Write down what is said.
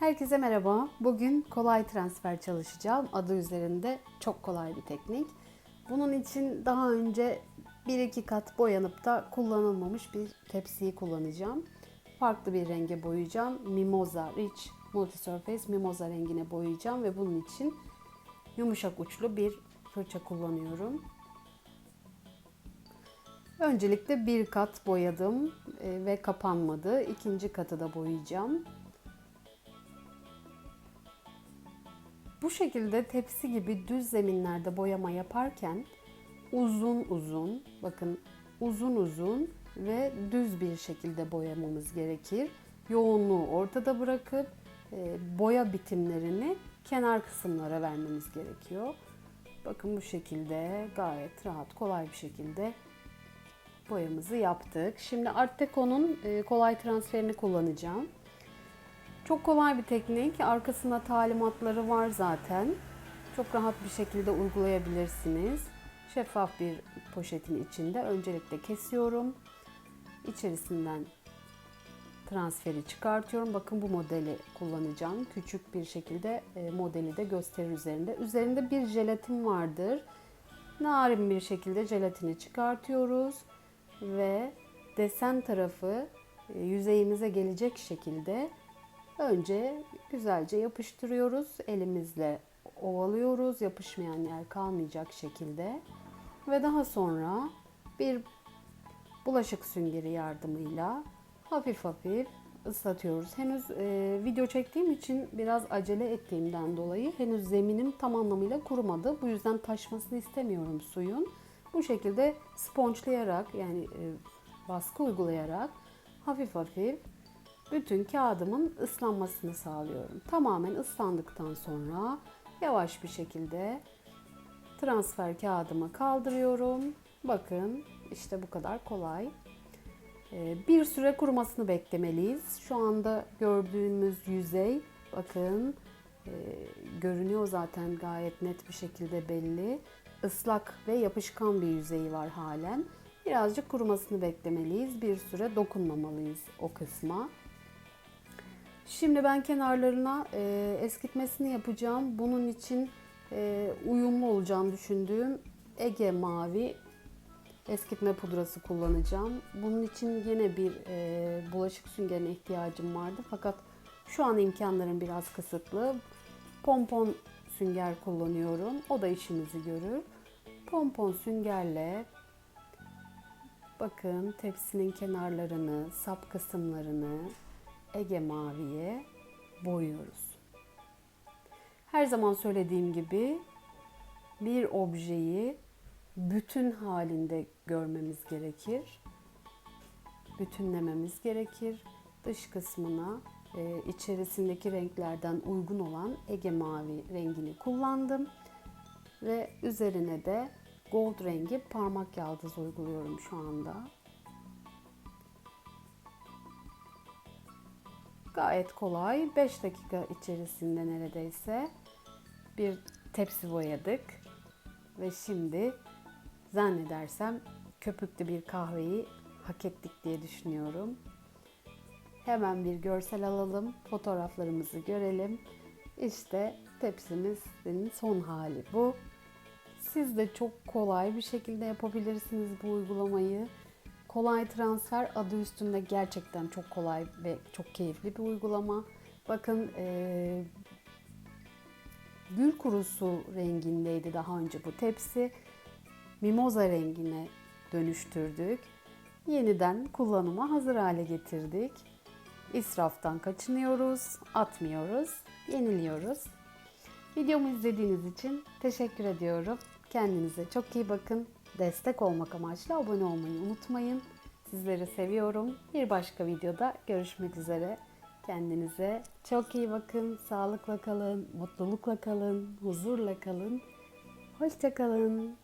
Herkese merhaba. Bugün kolay transfer çalışacağım. Adı üzerinde çok kolay bir teknik. Bunun için daha önce 1-2 kat boyanıp da kullanılmamış bir tepsiyi kullanacağım. Farklı bir renge boyayacağım. Mimosa Rich Multisurface Mimosa rengine boyayacağım ve bunun için yumuşak uçlu bir fırça kullanıyorum. Öncelikle bir kat boyadım e, ve kapanmadı. İkinci katı da boyayacağım. Bu şekilde tepsi gibi düz zeminlerde boyama yaparken uzun uzun, bakın uzun uzun ve düz bir şekilde boyamamız gerekir. Yoğunluğu ortada bırakıp e, boya bitimlerini kenar kısımlara vermemiz gerekiyor. Bakın bu şekilde gayet rahat, kolay bir şekilde boyamızı yaptık. Şimdi Art Deco'nun e, kolay transferini kullanacağım. Çok kolay bir teknik. Arkasında talimatları var zaten. Çok rahat bir şekilde uygulayabilirsiniz. Şeffaf bir poşetin içinde öncelikle kesiyorum. İçerisinden transferi çıkartıyorum. Bakın bu modeli kullanacağım. Küçük bir şekilde e, modeli de gösterir üzerinde. Üzerinde bir jelatin vardır. Narin bir şekilde jelatini çıkartıyoruz ve desen tarafı e, yüzeyimize gelecek şekilde önce güzelce yapıştırıyoruz. Elimizle ovalıyoruz. Yapışmayan yer kalmayacak şekilde. Ve daha sonra bir bulaşık süngeri yardımıyla hafif hafif ıslatıyoruz. Henüz e, video çektiğim için biraz acele ettiğimden dolayı henüz zeminim tam anlamıyla kurumadı. Bu yüzden taşmasını istemiyorum suyun. Bu şekilde sponçlayarak yani e, baskı uygulayarak hafif hafif bütün kağıdımın ıslanmasını sağlıyorum. Tamamen ıslandıktan sonra yavaş bir şekilde transfer kağıdımı kaldırıyorum. Bakın işte bu kadar kolay. Ee, bir süre kurumasını beklemeliyiz. Şu anda gördüğümüz yüzey bakın e, görünüyor zaten gayet net bir şekilde belli. Islak ve yapışkan bir yüzeyi var halen. Birazcık kurumasını beklemeliyiz. Bir süre dokunmamalıyız o kısma. Şimdi ben kenarlarına e, eskitmesini yapacağım. Bunun için e, uyumlu olacağını düşündüğüm Ege Mavi eskitme pudrası kullanacağım. Bunun için yine bir e, bulaşık süngerine ihtiyacım vardı. Fakat şu an imkanlarım biraz kısıtlı. Pompon sünger kullanıyorum. O da işimizi görür. Pompon süngerle bakın tepsinin kenarlarını, sap kısımlarını Ege Mavi'ye boyuyoruz. Her zaman söylediğim gibi bir objeyi bütün halinde görmemiz gerekir. Bütünlememiz gerekir. Dış kısmına e, içerisindeki renklerden uygun olan Ege Mavi rengini kullandım. Ve üzerine de gold rengi parmak yaldız uyguluyorum şu anda. Gayet kolay. 5 dakika içerisinde neredeyse bir tepsi boyadık. Ve şimdi zannedersem köpüklü bir kahveyi hak ettik diye düşünüyorum. Hemen bir görsel alalım, fotoğraflarımızı görelim. İşte tepsimizin son hali bu. Siz de çok kolay bir şekilde yapabilirsiniz bu uygulamayı. Kolay transfer adı üstünde gerçekten çok kolay ve çok keyifli bir uygulama. Bakın e, gül kurusu rengindeydi daha önce bu tepsi. Mimoza rengine dönüştürdük. Yeniden kullanıma hazır hale getirdik. İsraftan kaçınıyoruz, atmıyoruz, yeniliyoruz. Videomu izlediğiniz için teşekkür ediyorum. Kendinize çok iyi bakın. Destek olmak amaçlı abone olmayı unutmayın. Sizleri seviyorum. Bir başka videoda görüşmek üzere. Kendinize çok iyi bakın. Sağlıkla kalın, mutlulukla kalın, huzurla kalın. Hoşçakalın.